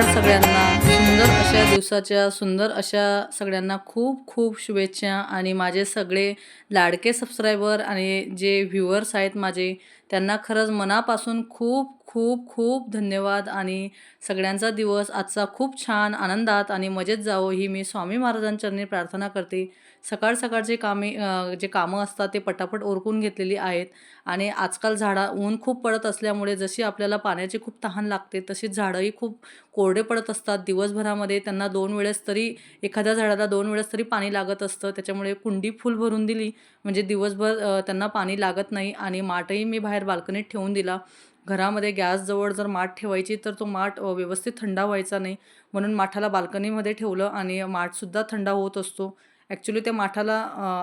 धन्यवाद सगळ्यांना. सुंदर अशा दिवसाच्या सुंदर अशा सगळ्यांना खूप खूप शुभेच्छा. आणि माझे सगळे लाडके सबस्क्रायबर आणि जे व्ह्युअर्स आहेत माझे त्यांना खरंच मनापासून खूप खूप खूप धन्यवाद. आणि सगळ्यांचा दिवस आजचा खूप छान आनंदात आणि मजेत जावो ही मी स्वामी महाराजांचरणी प्रार्थना करते. सकाळ सकाळचे कामे जे कामं असतात ते पटापट ओरकून घेतलेली आहेत. आणि आजकाल झाडा ऊन खूप पडत असल्यामुळे जशी आपल्याला पाण्याची खूप तहान लागते तशीच झाडंही खूप कोरडे पडत असतात. दिवसभरामध्ये त्यांना दोन वेळेस तरी एखाद्या झाडाला दोन वेळेस तरी पाणी लागत असतं. त्याच्यामुळे कुंडी फुल भरून दिली म्हणजे दिवसभर त्यांना पाणी लागत नाही. आणि माठही मी बाहेर बाल्कनीत ठेवून दिला. घरामध्ये गॅसजवळ जर माठ ठेवायची तर तो माठ व्यवस्थित थंडा व्हायचा नाही. म्हणून माठाला बाल्कनीमध्ये ठेवलं आणि माठसुद्धा थंडा होत असतो. ॲक्च्युली त्या माठाला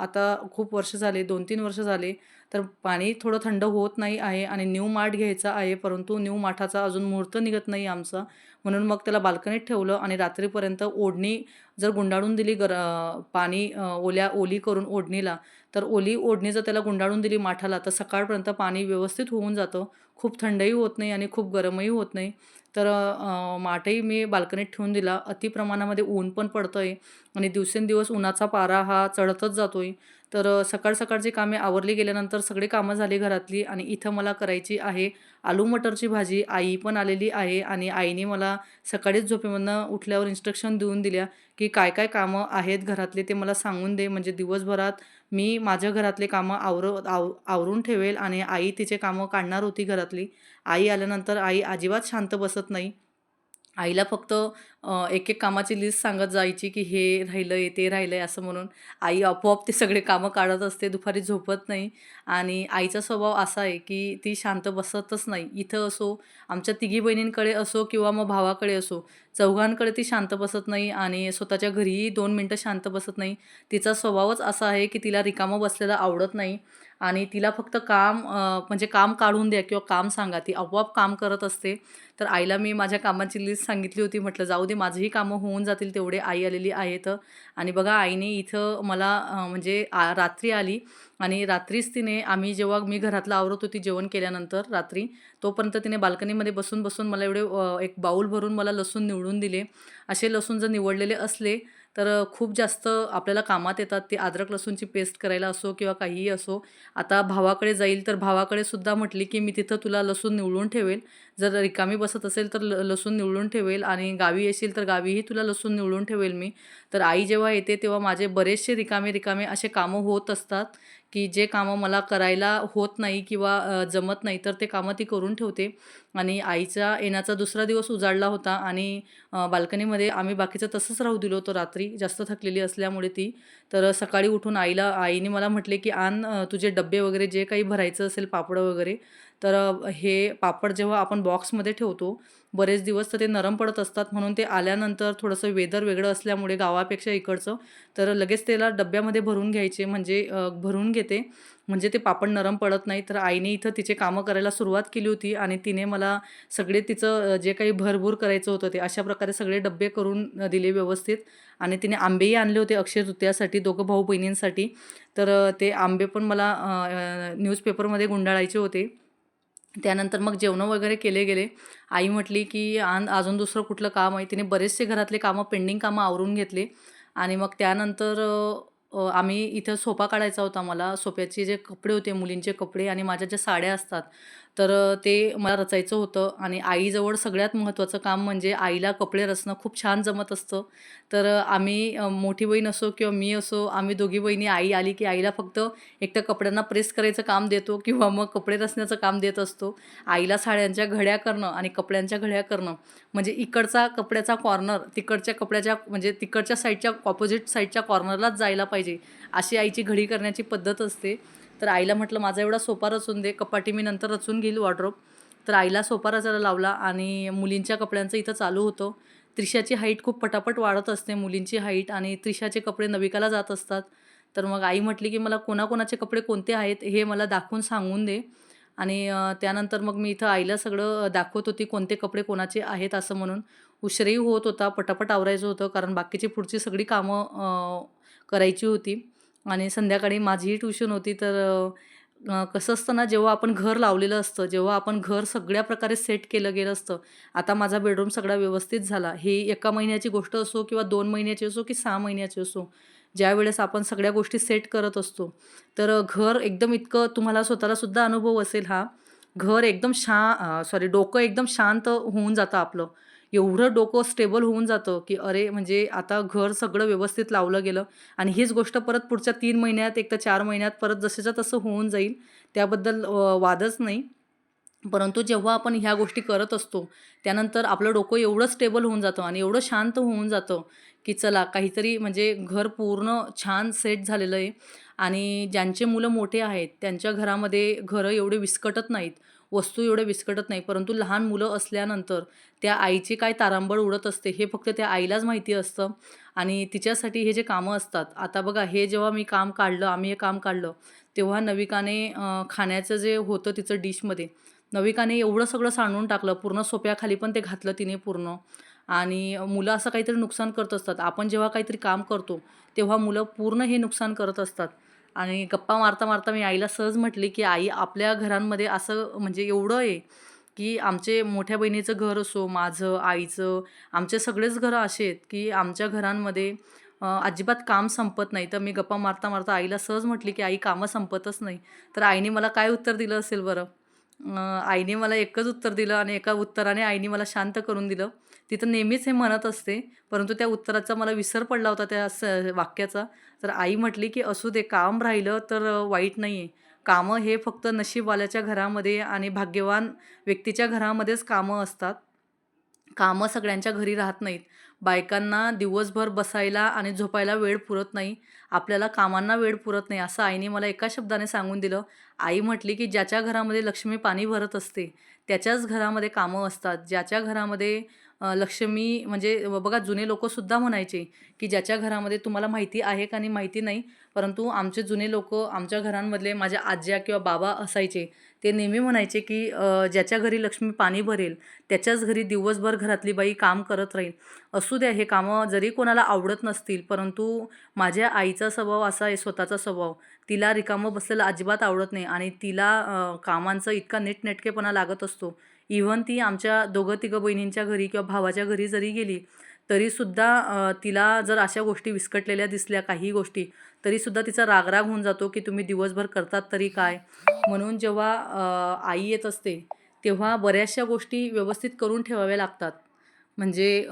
आता खूप वर्ष झाले दोन तीन वर्ष झाले तर पाणी थोडं थंड होत नाही आहे आणि न्यू माठ घ्यायचा आहे परंतु न्यू माठाचा अजून मुहूर्त निघत नाही आमचा. म्हणून मग त्याला बाल्कनीत ठेवलं आणि रात्रीपर्यंत ओढणी जर गुंडाळून दिली गर पाणी ओल्या ओली करून ओढणीला तर ओली ओढणी जर त्याला गुंडाळून दिली माठाला तर सकाळपर्यंत पाणी व्यवस्थित होऊन जातं. खूप थंडही होत नाही आणि खूप गरमही होत नाही. तर माठही मी बाल्कनीत ठेवून दिला. अति प्रमाणामध्ये ऊन पण पडतं आहे आणि दिवसेंदिवस उन्हाचा पारा हा चढतच जातो आहे तर सकाळ सकाळची कामे आवरली गेल्यानंतर सगळी कामं झाली घरातली आणि इथं मला करायची आहे आलू मटरची भाजी. आई पण आलेली आहे आणि आईने मला सकाळीच झोपेमधनं उठल्यावर इन्स्ट्रक्शन देऊन दिल्या की काय काय कामं आहेत घरातले ते मला सांगून दे. म्हणजे दिवसभरात मी माझ्या घरातले कामं आवर आव आवरून ठेवेल आणि आई तिचे कामं काढणार होती घरातली. आई आल्यानंतर आई अजिबात शांत बसत नाही. आईला फक्त एक एक कामाची लिस्ट सांगत जायची की हे राहिलं आहे ते राहिलं आहे असं म्हणून. आई आपोआप ते सगळे कामं काढत असते दुपारी झोपत नाही. आणि आईचा स्वभाव असा आहे की ती शांत बसतच नाही. इथं असो आमच्या तिघी बहिणींकडे असो किंवा मग भावाकडे असो चौघांकडे ती शांत बसत नाही आणि स्वतःच्या घरीही दोन मिनटं शांत बसत नाही. तिचा स्वभावच असा आहे की तिला रिकामं बसलेलं आवडत नाही. आणि तिला फक्त काम म्हणजे काम काढून द्या किंवा काम सांगा. ती आपोआप काम करत असते. तर आईला मी माझ्या कामाची लिस्ट सांगितली होती. म्हटलं जाऊ दे माझीही कामं होऊन जातील. तेवढे आई आलेली आहेत. आणि बघा आईने इथं मला म्हणजे आ रात्री आली. आणि रात्रीच तिने आम्ही जेव्हा मी घरातलं आवरत होती जेवण केल्यानंतर रात्री तोपर्यंत तिने बाल्कनीमध्ये बसून बसून मला एवढे एक बाऊल भरून मला लसूण निवडून दिले. असे लसूण जर निवडलेले असले तर खूप जास्त आपल्याला कामात येतात. ते अद्रक लसूणची पेस्ट करायला असो किंवा काहीही असो. आता भावाकडे जाईल तर भावाकडे सुद्धा म्हटली की मी तिथं तुला लसूण निवडून ठेवेल जर रिकामी बसत असेल तर ल लसूण निवडून ठेवेल आणि गावी येशील तर गावीही तुला लसूण निवडून ठेवेल मी. तर आई जेव्हा येते तेव्हा माझे बरेचसे रिकामे रिकामे असे कामं होत असतात की जे कामं मला करायला होत नाही किंवा जमत नाही तर ते कामं ती करून ठेवते. आणि आईचा येण्याचा दुसरा दिवस उजाडला होता आणि बाल्कनीमध्ये आम्ही बाकीचं तसंच राहू दिलो होतो रात्री. जास्त थकलेली असल्यामुळे ती. तर सकाळी उठून आईला आईने मला म्हटले की आण तुझे डब्बे वगैरे जे काही भरायचं असेल पापडं वगैरे तर हे पापड जेव्हा आपण बॉक्समध्ये ठेवतो बरेच दिवस तर ते नरम पडत असतात म्हणून ते आल्यानंतर थोडंसं वेदर वेगळं असल्यामुळे गावापेक्षा इकडचं तर लगेच त्याला डब्यामध्ये भरून घ्यायचे म्हणजे भरून घेते. म्हणजे ते पापड नरम पडत नाही तर आईने इथं तिचे कामं करायला सुरुवात केली होती आणि तिने मला सगळे तिचं जे काही भरभूर करायचं होतं ते अशा प्रकारे सगळे डब्बे करून दिले व्यवस्थित. आणि तिने आंबेही आणले होते अक्षय तृतीयासाठी दोघं भाऊ बहिणींसाठी तर ते आंबे पण मला न्यूजपेपरमध्ये गुंडाळायचे होते. त्यानंतर मग जेवणं वगैरे केले गेले. आई म्हटली की आन अजून दुसरं कुठलं काम आहे? तिने बरेचसे घरातले कामं पेंडिंग कामं आवरून घेतले. आणि मग त्यानंतर आम्ही इथं सोफा काढायचा होता मला. सोफ्याचे जे कपडे होते मुलींचे कपडे आणि माझ्या ज्या साड्या असतात तर ते मला रचायचं होतं आणि आईजवळ सगळ्यात महत्त्वाचं काम म्हणजे आईला कपडे रचणं खूप छान जमत असतं. तर आम्ही मोठी बहीण असो किंवा मी असो आम्ही दोघी बहिणी आई आली की आईला फक्त एक तर कपड्यांना प्रेस करायचं काम देतो किंवा मग कपडे रचण्याचं काम देत असतो. आईला साड्यांच्या घड्या करणं आणि कपड्यांच्या घड्या करणं. म्हणजे इकडचा कपड्याचा कॉर्नर तिकडच्या कपड्याच्या म्हणजे तिकडच्या साईडच्या ऑपोजिट साईडच्या कॉर्नरलाच जायला पाहिजे. अशी आईची घडी करण्याची पद्धत असते. तर आईला म्हटलं माझा एवढा सोपा रचून दे कपाटी मी नंतर रचून घेईल वॉर्ड्रोब तर आईला सोपा रचायला लावला आणि मुलींच्या कपड्यांचं इथं चालू होतं. त्रिशाची हाईट खूप पटापट वाढत असते मुलींची हाईट आणि त्रिशाचे कपडे नविकाला जात असतात. तर मग आई म्हटली की मला कोणाकोणाचे कपडे कोणते आहेत हे मला दाखवून सांगून दे. आणि त्यानंतर मग मी इथं आईला सगळं दाखवत होती कोणते कपडे कोणाचे आहेत असं म्हणून. उशीरही होत होता पटापट आवरायचं होतं कारण बाकीची पुढची सगळी कामं करायची होती. आणि संध्याकाळी माझीही ट्यूशन होती तर कसं असतं ना, जेव्हा आपण घर लावलेलं असतं, जेव्हा आपण घर सगळ्या प्रकारे सेट केलं गेलं असतं. आता माझा बेडरूम सगळा व्यवस्थित झाला. ही एका महिन्याची गोष्ट असो किंवा दोन महिन्याची असो की सहा महिन्याची असो. ज्यावेळेस आपण सगळ्या गोष्टी सेट करत असतो, तर घर एकदम इतकं तुम्हाला स्वतःलासुद्धा अनुभव असेल हा. घर एकदम शा सॉरी डोकं एकदम शांत होऊन जातं आपलं. एवढं डोकं स्टेबल होऊन जातं, की अरे, म्हणजे आता घर सगळं व्यवस्थित लावलं गेलं आणि हीच गोष्ट परत पुढच्या तीन महिन्यात, एक तर चार महिन्यात परत जसंच्या तसं होऊन जाईल. त्याबद्दल वादच नाही. परंतु जेव्हा आपण ह्या गोष्टी करत असतो, त्यानंतर आपलं डोकं एवढं स्टेबल होऊन जातं आणि एवढं शांत होऊन जातं, की चला काहीतरी म्हणजे घर पूर्ण छान सेट झालेलं आहे आणि ज्यांचे मुलं मोठे आहेत, त्यांच्या घरामध्ये घरं एवढे विस्कटत नाहीत, वस्तू एवढं विस्कटत नाही. परंतु लहान मुलं असल्यानंतर त्या आईची काय तारांबळ उडत असते, हे फक्त त्या आईलाच माहिती असतं आणि तिच्यासाठी हे जे कामं असतात. आता बघा, हे जेव्हा मी काम काढलं, आम्ही हे काम काढलं, तेव्हा नविकाने खाण्याचं जे होतं तिचं डिशमध्ये, नविकाने एवढं सगळं सांडून टाकलं. पूर्ण सोप्याखाली पण ते घातलं तिने पूर्ण आणि मुलं असं काहीतरी नुकसान करत असतात. आपण जेव्हा काहीतरी काम करतो, तेव्हा मुलं पूर्ण हे नुकसान करत असतात आणि गप्पा मारता-मारता मी आईला सहज म्हटली, की "आई, आपल्या घरांमध्ये असं म्हणजे एवढं आहे, की आमचे मोठ्या बहिणीचं घर असो, माझं, आईचं, आमचे सगळेच घरं असे आहेत, की आमच्या घरांमध्ये अजिबात काम संपत नाही." तर मी गप्पा मारता-मारता आईला सहज म्हटली, की "आई, कामं संपतच नाही." तर आईने मला काय उत्तर दिलं असेल बरं? अ, आईने मला एकच उत्तर दिलं आणि एका उत्तराने आईने मला शांत करून दिलं. ती तर नेहमीच हे म्हणत असते, परंतु त्या उत्तराचा मला विसर पडला होता त्या स वाक्याचा. तर आई म्हटली, की "असू दे, काम राहिलं तर अ, वाईट नाही आहे. कामं हे फक्त नशीबवाल्याच्या घरामध्ये आणि भाग्यवान व्यक्तीच्या घरामध्येच कामं असतात. कामं सगळ्यांच्या घरी राहत नाहीत. बायकांना दिवसभर बसायला आणि झोपायला वेळ पुरत नाही. आपल्याला कामांना वेळ पुरत नाही." असं आईने मला एका शब्दाने सांगून दिलं. आई म्हटली, की "ज्याच्या घरामध्ये लक्ष्मी पाणी भरत असते, त्याच्याच घरामध्ये कामं असतात. ज्याच्या घरामध्ये लक्ष्मी म्हणजे बघा जुने लोकसुद्धा म्हणायचे, की ज्याच्या घरामध्ये तुम्हाला माहिती आहे का आणि माहिती नाही, परंतु आमचे जुने लोक आमच्या घरांमधले माझ्या आज्या किंवा बाबा असायचे. ते नेहमी म्हणायचे, की "ज्याच्या घरी लक्ष्मी पाणी भरेल, त्याच्याच घरी दिवसभर घरातली बाई काम करत राहील." असू द्या, हे कामं जरी कोणाला आवडत नसतील, परंतु माझ्या आईचा स्वभाव असा आहे, स्वतःचा स्वभाव. तिला रिकामं बसलेलं अजिबात आवडत नाही आणि तिला कामांचा इतका नीटनेटकेपणा लागत असतो. इव्हन ती आमच्या दोघं-तिघं बहिणींच्या घरी किंवा भावाच्या घरी जरी गेली, तरीसुद्धा तिला जर अशा गोष्टी विस्कटलेल्या दिसल्या काही गोष्टी, तरीसुद्धा तिचा राग-राग होऊन जातो, की तुम्ही दिवसभर करतात तरी काय? म्हणून जेव्हा आई येत असते, तेव्हा बऱ्याचशा गोष्टी व्यवस्थित करून ठेवाव्या लागतात. म्हणजे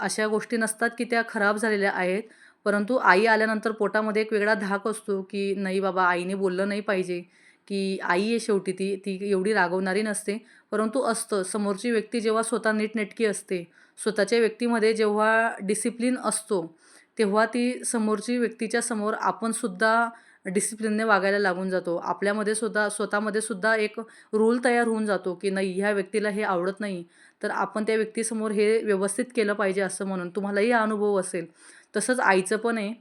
अशा गोष्टी नसतात, की त्या खराब झालेल्या आहेत. परंतु आई आल्यानंतर पोटामध्ये एक वेगळा धाक असतो, की नाही बाबा आईने बोललं नाही पाहिजे, की आई आहे शेवटी ती, ती एवढी रागवणारी नसते. परंतु असतं समोरची व्यक्ती जेव्हा स्वतः नीटनेटकी असते, स्वतःच्या व्यक्तीमध्ये जेव्हा डिसिप्लिन असतो, तेव्हा ती समोरची व्यक्तीच्या समोर आपणसुद्धा डिसिप्लिनने वागायला लागून जातो. आपल्यामध्ये सुद्धा स्वतःमध्ये सुद्धा एक रूल तयार होऊन जातो, की नाही ह्या व्यक्तीला हे आवडत नाही, तर आपण त्या व्यक्तीसमोर हे व्यवस्थित केलं पाहिजे असं म्हणून. तुम्हालाही अनुभव असेल. तसंच आईचं पण आहे.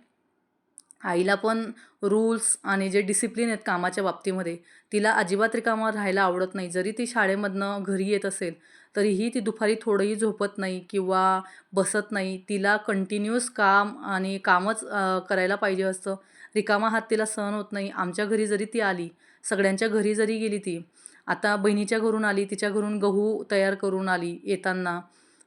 आईला पण रूल्स आणि जे डिसिप्लिन आहेत कामाच्या बाबतीमध्ये, तिला अजिबात रिकामा राहायला आवडत नाही. जरी ती शाळेमधनं घरी येत असेल, तरीही ती दुपारी थोडंही झोपत नाही किंवा बसत नाही. तिला कंटिन्यूअस काम आणि कामच करायला पाहिजे असतं. रिकामा हात तिला सहन होत नाही. आमच्या घरी जरी ती आली, सगळ्यांच्या घरी जरी गेली ती, आता बहिणीच्या घरून आली, तिच्या घरून गहू तयार करून आली येताना,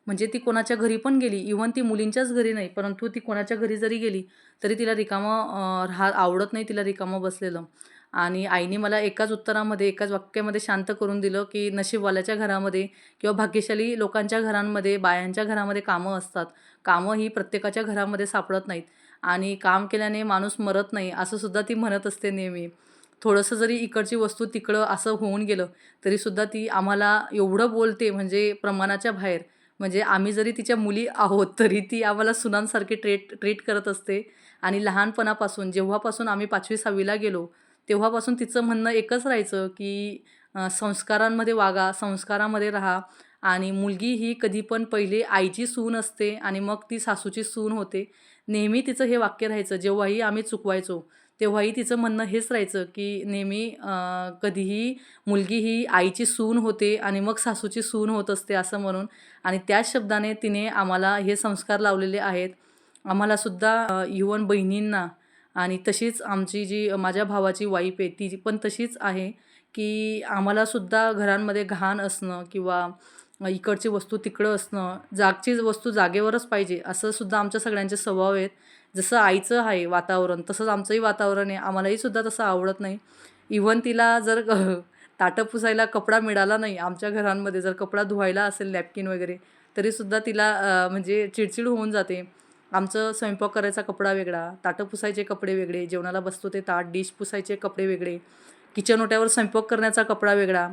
म्हणजे ती कोणाच्या घरी पण गेली, इव्हन ती मुलींच्याच घरी नाही, परंतु ती कोणाच्या घरी जरी गेली, तरी तिला रिकामं राहा आवडत नाही तिला रिकामं बसलेलं. आणि आईने मला एकाच उत्तरामध्ये, एकाच वाक्यामध्ये शांत करून दिलं, की नशीबवाल्याच्या घरामध्ये किंवा भाग्यशाली लोकांच्या घरांमध्ये, बायांच्या घरामध्ये कामं असतात. कामं ही प्रत्येकाच्या घरामध्ये सापडत नाहीत आणि काम केल्याने माणूस मरत नाही, असं सुद्धा ती म्हणत असते नेहमी. थोडंसं जरी इकडची वस्तू तिकडं असं होऊन गेलं, तरीसुद्धा ती आम्हाला एवढं बोलते म्हणजे प्रमाणाच्या बाहेर. म्हणजे आम्ही जरी तिच्या मुली आहोत, तरी ती आम्हाला सुनांसारखी ट्रेट ट्रीट करत असते आणि लहानपणापासून जेव्हापासून आम्ही पाचवी सहावीला गेलो, तेव्हापासून तिचं म्हणणं एकच राहायचं, की संस्कारांमध्ये वागा, संस्कारामध्ये राहा आणि मुलगी ही कधी पण पहिले आईची सून असते आणि मग ती सासूची सून होते. नेहमी तिचं हे वाक्य राहायचं. जेव्हाही आम्ही चुकवायचो, तेव्हाही तिचं म्हणणं हेच राहायचं, की नेहमी कधीही मुलगी ही आईची सून होते आणि मग सासूची सून होत असते असं म्हणून आणि त्याच शब्दाने तिने आम्हाला हे संस्कार लावलेले आहेत. आम्हालासुद्धा युवन बहिणींना आणि तशीच आमची जी माझ्या भावाची वाईफ आहे ती पण तशीच आहे की आम्हालासुद्धा घरांमध्ये घाण असणं किंवा इकडची वस्तू तिकडं असणं जागची वस्तू जागेवरच पाहिजे असं सुद्धा आमच्या सगळ्यांचे स्वभाव आहेत. जसं आईचं आहे वातावरण तसंच आमचंही वातावरण आहे. आम्हालाही सुद्धा तसं आवडत नाही. इव्हन तिला जर ताटं पुसायला कपडा मिळाला नाही आमच्या घरांमध्ये जर कपडा धुवायला असेल नॅपकिन वगैरे तरीसुद्धा तिला म्हणजे चिडचिड होऊन जाते. आमचं स्वयंपाक करायचा कपडा वेगळा ताटं पुसायचे कपडे वेगळे जेवणाला बसतो ते ताट डिश पुसायचे कपडे वेगळे किचन ओट्यावर स्वयंपाक करण्याचा कपडा वेगळा.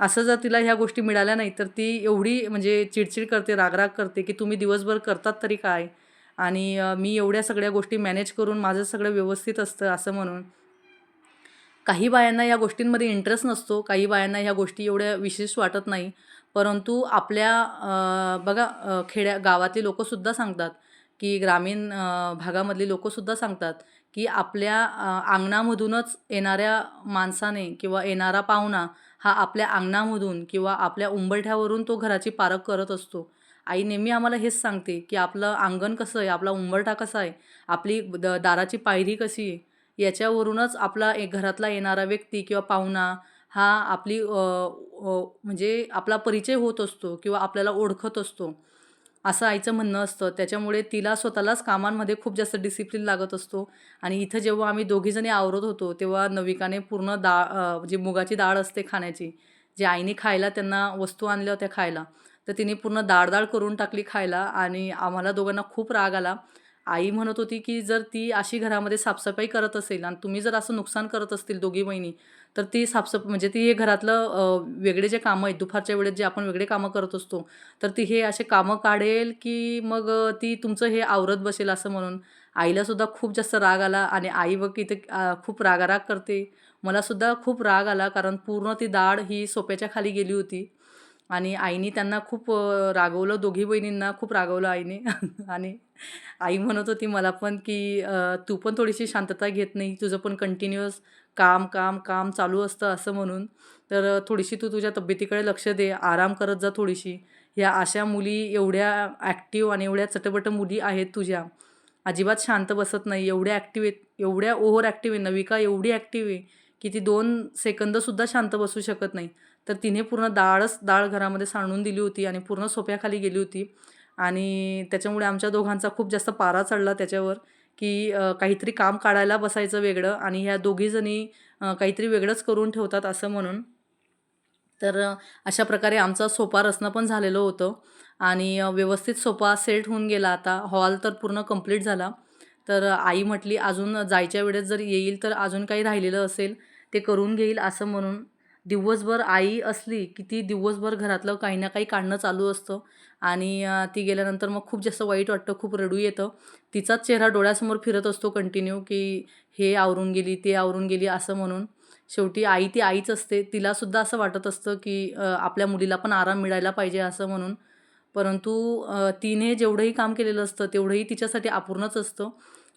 असं जर तिला ह्या गोष्टी मिळाल्या नाही तर ती एवढी म्हणजे चिडचिड करते रागराग करते की तुम्ही दिवसभर करतात तरी काय? आणि मी एवढ्या सगळ्या गोष्टी मॅनेज करून माझं सगळं व्यवस्थित असतं असं म्हणून. काही बायांना या गोष्टींमध्ये इंटरेस्ट नसतो काही बायांना ह्या गोष्टी एवढ्या विशेष वाटत नाही. परंतु आपल्या बघा खेड्या गावातली लोकंसुद्धा सांगतात की ग्रामीण भागामधली लोकंसुद्धा सांगतात की आपल्या अंगणामधूनच येणाऱ्या माणसाने किंवा येणारा पाहुणा हा आपल्या अंगणामधून किंवा आपल्या उंबरठ्यावरून तो घराची पारख करत असतो. आई नेहमी आम्हाला हेच सांगते की आपलं अंगण कसं आहे आपला उंबरठा कसा आहे आपली द दाराची पायरी कशी आहे याच्यावरूनच आपला एक घरातला येणारा व्यक्ती किंवा पाहुणा हा आपली म्हणजे आपला परिचय होत असतो किंवा आपल्याला ओळखत असतो. असं आईचं म्हणणं असतं. त्याच्यामुळे तिला स्वतःलाच कामांमध्ये खूप जास्त डिसिप्लिन लागत असतो. आणि इथं जेव्हा आम्ही दोघीजणी आवरत होतो तेव्हा नविकाने पूर्ण डाळ अ, म्हणजे मुगाची डाळ असते खाण्याची. जे आईने खायला त्यांना वस्तू आणल्या होत्या खायला. तर तिने पूर्ण डाळ करून टाकली खायला आणि आम्हाला दोघांना खूप राग आला. आई म्हणत होती की जर ती अशी घरामध्ये साफसफाई करत असेल आणि तुम्ही जर असं नुकसान करत असतील दोघी बहिणी तर ती साफसफ म्हणजे ती हे घरातलं वेगळे जे कामं आहेत दुपारच्या वेळेत जे आपण वेगळे कामं करत असतो तर ती हे असे कामं काढेल की मग ती तुमचं हे आवरत बसेल असं म्हणून आईलासुद्धा खूप जास्त राग आला आणि आई बघ इथे खूप रागाराग करते मलासुद्धा खूप राग आला कारण पूर्ण ती डाळ ही सोप्याच्या खाली गेली होती आणि आईने त्यांना खूप रागवलं दोघी बहिणींना खूप रागवलं आईने आणि आई म्हणत होती मला पण की "तू पण थोडीशी शांतता घेत नाही. तुझं पण कंटिन्युअस काम, काम, काम चालू असतं." असं म्हणून. तर "थोडीशी तू तुझ्या तब्येतीकडे लक्ष दे. आराम करत जा थोडीशी. ह्या अशा मुली एवढ्या ॲक्टिव्ह आणि एवढ्या चटपट मुली आहेत तुझ्या. अजिबात शांत बसत नाही. एवढ्या ॲक्टिव्ह आहेत. एवढ्या ओव्हर ॲक्टिव्ह आहे. नविका एवढी ॲक्टिव्ह आहे की ती दोन सेकंदसुद्धा शांत बसू शकत नाही." तर तिने पूर्ण डाळच डाळ घरामध्ये सांडून दिली होती आणि पूर्ण सोप्याखाली गेली होती. आणि त्याच्यामुळे आमच्या दोघांचा खूप जास्त पारा चढला त्याच्यावर की काहीतरी काम काढायला बसायचं वेगळं आणि ह्या दोघीजणी काहीतरी वेगळंच करून ठेवतात असं म्हणून. तर अशा प्रकारे आमचा सोपा रचणं पण झालेलं होतं आणि व्यवस्थित सोपा सेट होऊन गेला आता. हॉल तर पूर्ण कंप्लीट झाला. तर आई म्हटली, "अजून जायच्या वेळेस जर येईल तर अजून काही राहिलेलं असेल ते करून घेईल." असं म्हणून. दिवसभर आई असली की ती दिवसभर घरातलं काही ना काही काढणं चालू असतं आणि ती गेल्यानंतर मग खूप जास्त वाईट वाटतं, खूप रडू येतं. तिचाच चेहरा डोळ्यासमोर फिरत असतो कंटिन्यू की हे आवरून गेली, ते आवरून गेली असं म्हणून. शेवटी आई ती आईच असते. तिलासुद्धा असं वाटत असतं की आपल्या मुलीला पण आराम मिळायला पाहिजे असं म्हणून. परंतु तिने जेवढंही काम केलेलं असतं तेवढंही तिच्यासाठी अपूर्णच असतं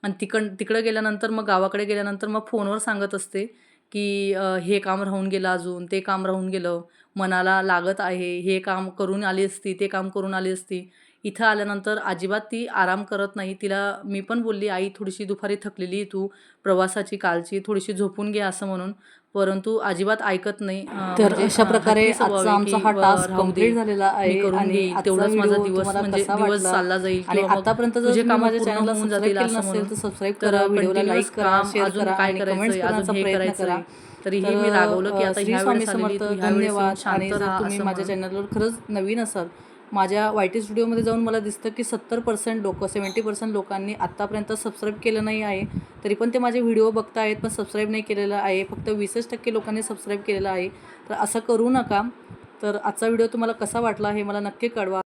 आणि तिकड तिकडं गेल्यानंतर मग गावाकडे गेल्यानंतर मग फोनवर सांगत असते की हे काम राहून गेलं अजून, ते काम राहून गेलं, मनाला लागत आहे, हे काम करून आली असती, ते काम करून आली असती. इथं आल्यानंतर अजिबात ती आराम करत नाही. तिला मी पण बोलली, "आई थोडीशी दुपारी थकलेली तू प्रवासाची कालची, थोडीशी झोपून घे." असं म्हणून. परंतु अजिबात ऐकत नाही. तर म्हणजे अशा प्रकारे आजचा आमचा हा टास्क कंप्लीट झालेला आहे करून आणि घेईल. तेवढंच माझा दिवस म्हणजे दिवस चालला जाईल आणि आतापर्यंत जर तुझे तुम्ही कामं माझ्या पूर्ण चॅनलला होऊन सबस्क्राईब केलं. नसेल तर सबस्क्राईब करा, व्हिडिओला लाईक करा, शेअर करा काय आणि करायचंय, कमेंट्स अजून करण्याचा हे प्रयत्न. करा. तरीही तर मी रागवलं की आता ह्या वेळेस धन्यवाद शांत आणि जर तुम्ही माझ्या. चॅनलवर खरंच नवीन असाल माझ्या वायटी स्टुडिओमध्ये जाऊन मला दिसतं की सत्तर पर्सेंट लोकं सेवन्टी पर्सेंट लोकांनी आत्तापर्यंत सबस्क्राईब केलं नाही आहे. तरी पण ते माझे व्हिडिओ बघत आहेत पण सबस्क्राईब नाही केलेलं आहे. फक्त वीसच टक्के लोकांनी सबस्क्राईब केलेलं आहे. तर असं करू नका. तर आजचा व्हिडिओ तुम्हाला कसा वाटला हे मला नक्की कळवा.